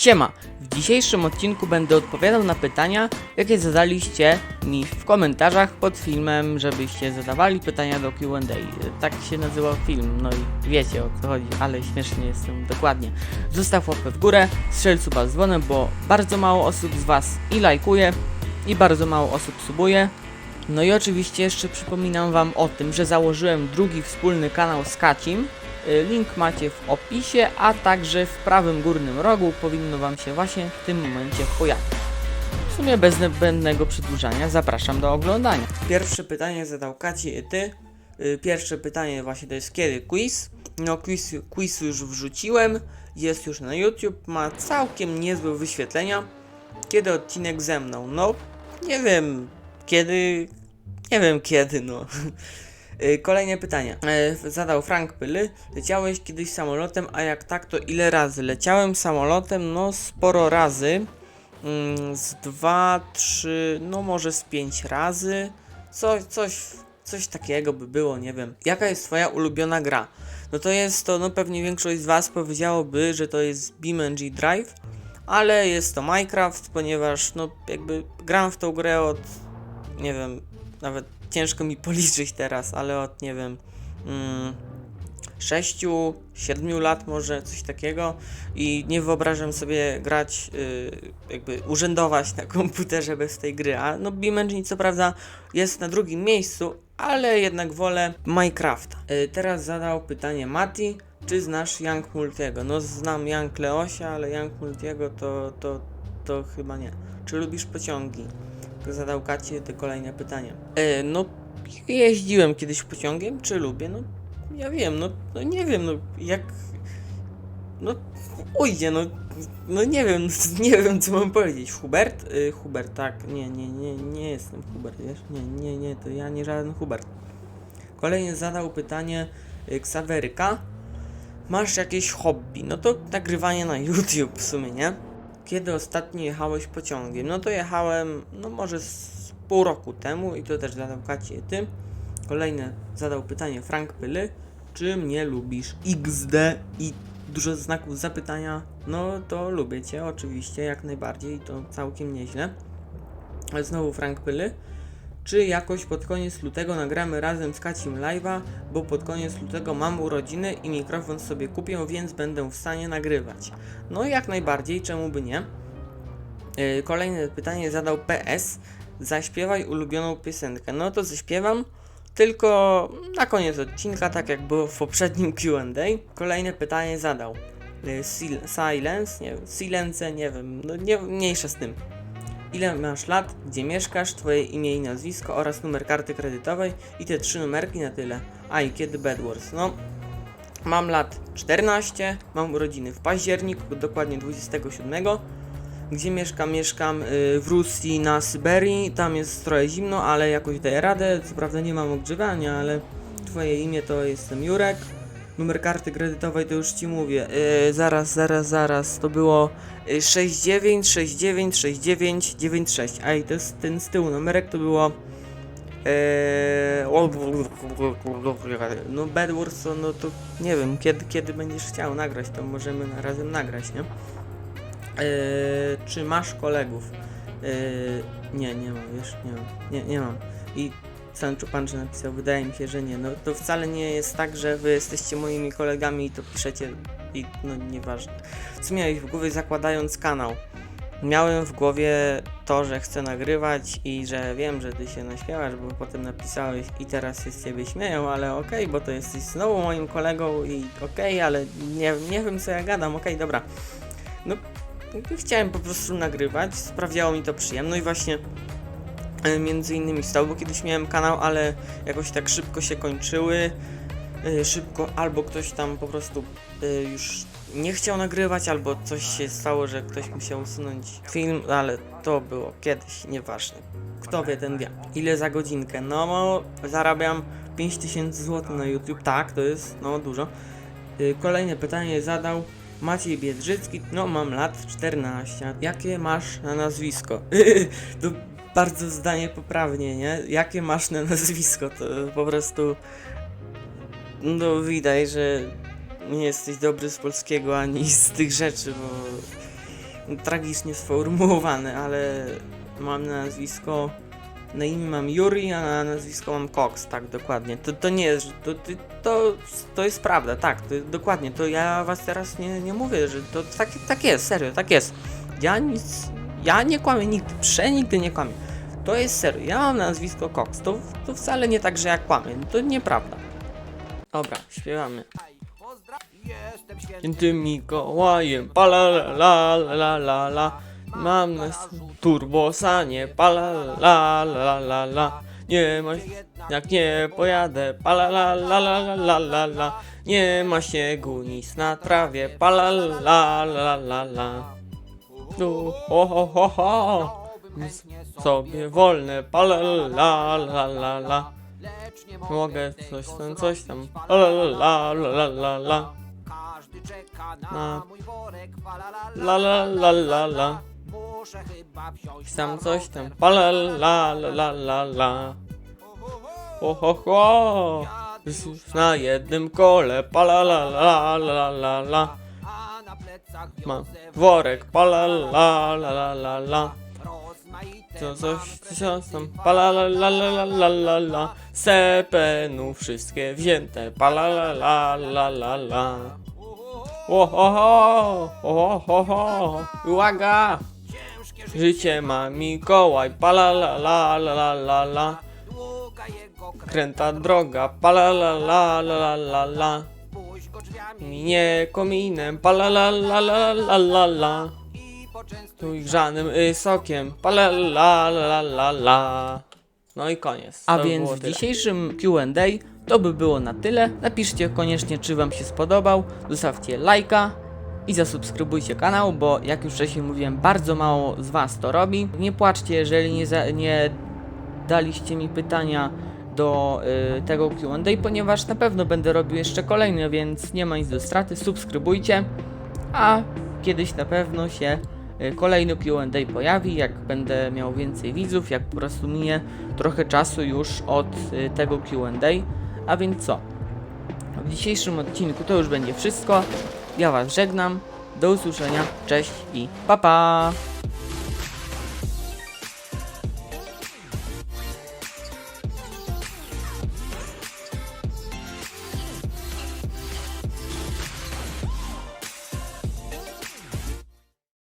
Siema! W dzisiejszym odcinku będę odpowiadał na pytania, jakie zadaliście mi w komentarzach pod filmem, żebyście zadawali pytania do Q&A. Tak się nazywa film, no i wiecie o co chodzi, ale śmiesznie jestem dokładnie. Zostaw łapę w górę, strzel suba z dzwonem, bo bardzo mało osób z Was i lajkuje, i bardzo mało osób subuje. No i oczywiście jeszcze przypominam Wam o tym, że założyłem drugi wspólny kanał z Kacim. Y, Link macie w opisie, a także w prawym górnym rogu powinno Wam się właśnie w tym momencie pojawić. W sumie bez zbędnego przedłużania zapraszam do oglądania. Pierwsze pytanie zadał Kaci i Ty. Y, Pierwsze pytanie właśnie to jest kiedy quiz. No quiz, quiz już wrzuciłem, jest już na YouTube, ma całkiem niezłe wyświetlenia. Kiedy odcinek ze mną? No, nie wiem kiedy. Nie wiem kiedy, no. Y, Kolejne pytanie. E, Zadał Frank Pyly. Leciałeś kiedyś samolotem, a jak tak, to ile razy? Leciałem samolotem, no sporo razy. Mm, Z dwa, trzy, no może z pięć razy. Coś, coś, coś takiego by było, nie wiem. Jaka jest twoja ulubiona gra? No to jest to, no pewnie większość z was powiedziałoby, że to jest BeamNG Drive, ale jest to Minecraft, ponieważ no jakby gram w tą grę od, nie wiem, nawet ciężko mi policzyć teraz, ale od, nie wiem, mm, 6, 7 lat może, coś takiego i nie wyobrażam sobie grać, y, jakby urzędować na komputerze bez tej gry, a no BeamNG co prawda jest na drugim miejscu, ale jednak wolę Minecrafta. Y, teraz zadał pytanie Mati, czy znasz Young Multiego? No znam Young Leosia, ale Young Multiego to, to, to chyba nie. Czy lubisz pociągi? Zadał Kacie te kolejne pytanie. E, no, jeździłem kiedyś pociągiem, czy lubię? No, ja wiem, no, no nie wiem, no, jak... No, ujdzie, no, no nie wiem, nie wiem, co mam powiedzieć. Hubert? Y, Hubert, tak, nie, nie, nie, nie jestem Hubert, wiesz? Nie, nie, nie, to ja nie żaden Hubert. Kolejny zadał pytanie y, Ksaweryka. Masz jakieś hobby? No to nagrywanie na YouTube w sumie, nie? Kiedy ostatnio jechałeś pociągiem? No to jechałem, no może z pół roku temu i to też zadał Kacie ty. Kolejne zadał pytanie Frank Pyly. Czy mnie lubisz? XD i dużo znaków zapytania. No to lubię cię, oczywiście, jak najbardziej, to całkiem nieźle. Znowu Frank Pyly. Czy jakoś pod koniec lutego nagramy razem z Kacim live'a, bo pod koniec lutego mam urodziny i mikrofon sobie kupię, więc będę w stanie nagrywać. No jak najbardziej, czemu by nie? Yy, Kolejne pytanie zadał PS. Zaśpiewaj ulubioną piosenkę. No to zaśpiewam, tylko na koniec odcinka, tak jak było w poprzednim Q&A. Kolejne pytanie zadał. Yy, sil- Silence, nie Silence, nie wiem, no nie, mniejsza z tym. Ile masz lat, gdzie mieszkasz, twoje imię i nazwisko oraz numer karty kredytowej i te trzy numerki na tyle. A i kiedy Bedwars? No, mam lat 14, mam urodziny w październiku, dokładnie 27. Gdzie mieszkam? Mieszkam y, w Rusji na Syberii, tam jest trochę zimno, ale jakoś daję radę. Co prawda nie mam ogrzewania, ale twoje imię to jestem Jurek. Numer karty kredytowej to już ci mówię. Yy, zaraz, zaraz, zaraz. To było y, 69 69 69 96. A i to jest ten z tyłu numerek to było. Yy, no Bad Wars, to, no to nie wiem, kiedy, kiedy będziesz chciał nagrać, to możemy razem nagrać, nie? Yy, czy masz kolegów? Yy, nie, nie mam, wiesz, nie mam, nie, nie mam. I Sancho Pancho napisał, wydaje mi się, że nie. No to wcale nie jest tak, że wy jesteście moimi kolegami i to piszecie i no nieważne. Co miałeś w głowie zakładając kanał? Miałem w głowie to, że chcę nagrywać i że wiem, że ty się naśmiewasz, bo potem napisałeś i teraz się z ciebie śmieją, ale okej, bo to jesteś znowu moim kolegą i okej, ale nie, nie wiem co ja gadam, okej, dobra. No, chciałem po prostu nagrywać, sprawiało mi to przyjemność właśnie między innymi stało, bo kiedyś miałem kanał, ale jakoś tak szybko się kończyły. e, Szybko, albo ktoś tam po prostu e, już nie chciał nagrywać, albo coś się stało, że ktoś musiał usunąć film, ale to było kiedyś, nieważne. Kto wie, ten wie. Ile za godzinkę? No, zarabiam 5000 zł na YouTube. Tak, to jest no dużo. Kolejne pytanie zadał Maciej Biedrzycki. No, mam lat 14. Jakie masz na nazwisko? to bardzo zdanie poprawnie, nie? Jakie masz na nazwisko? To po prostu. No, widać, że nie jesteś dobry z polskiego ani z tych rzeczy, bo tragicznie sformułowane, ale mam na nazwisko. Na imię mam Yuri, a na nazwisko mam Cox, tak dokładnie. To, to nie jest, to, to, to jest prawda, tak, to, dokładnie. To ja was teraz nie, nie mówię, że to tak, tak jest, serio, tak jest. Ja nic, ja nie kłamię nigdy, przenigdy nie kłamię. To jest serio. Ja mam nazwisko Cox. To, to wcale nie tak, że ja kłamię. To nieprawda. Dobra, śpiewamy. Świętym Mikołajem, palalalalala, mam nas turbosanie, palalalalala, nie ma, jak nie pojadę, palalalalala, nie ma śniegu, nic na trawie, palalalalala. Tu, ho ho ho ho Sobie wolne, pala la la la la Mogę coś tam, coś tam, la la la la la la Każdy czeka na mój worek, La la la la la Muszę chyba wziąć tam, coś tam, pala la la la la la Ho ho ho Na jednym kole, pala la la la la la Mam worek, pala la la la la coś, co tam, pala la la la la la la. Sepenu wszystkie wzięte, pala la la la la. Ohoho, ohoho, uwaga! Życie ma Mikołaj, pala la la la la la. Kręta droga, pala la la la la la. Minie kominem, pala la la la la la la i poczęstuj Tu i grzanym y, sokiem, pala la la la la No i koniec. A To by więc było w tyle. dzisiejszym Q&A to by było na tyle. Napiszcie koniecznie, czy Wam się spodobał. Zostawcie lajka i zasubskrybujcie kanał, bo jak już wcześniej mówiłem, bardzo mało z Was to robi. Nie płaczcie, jeżeli nie, za, nie daliście mi pytania do y, tego Q&A, ponieważ na pewno będę robił jeszcze kolejne, więc nie ma nic do straty. Subskrybujcie, a kiedyś na pewno się y, kolejny Q&A pojawi, jak będę miał więcej widzów, jak po prostu minie trochę czasu już od y, tego Q&A. A więc co? W dzisiejszym odcinku to już będzie wszystko. Ja Was żegnam. Do usłyszenia. Cześć i pa pa!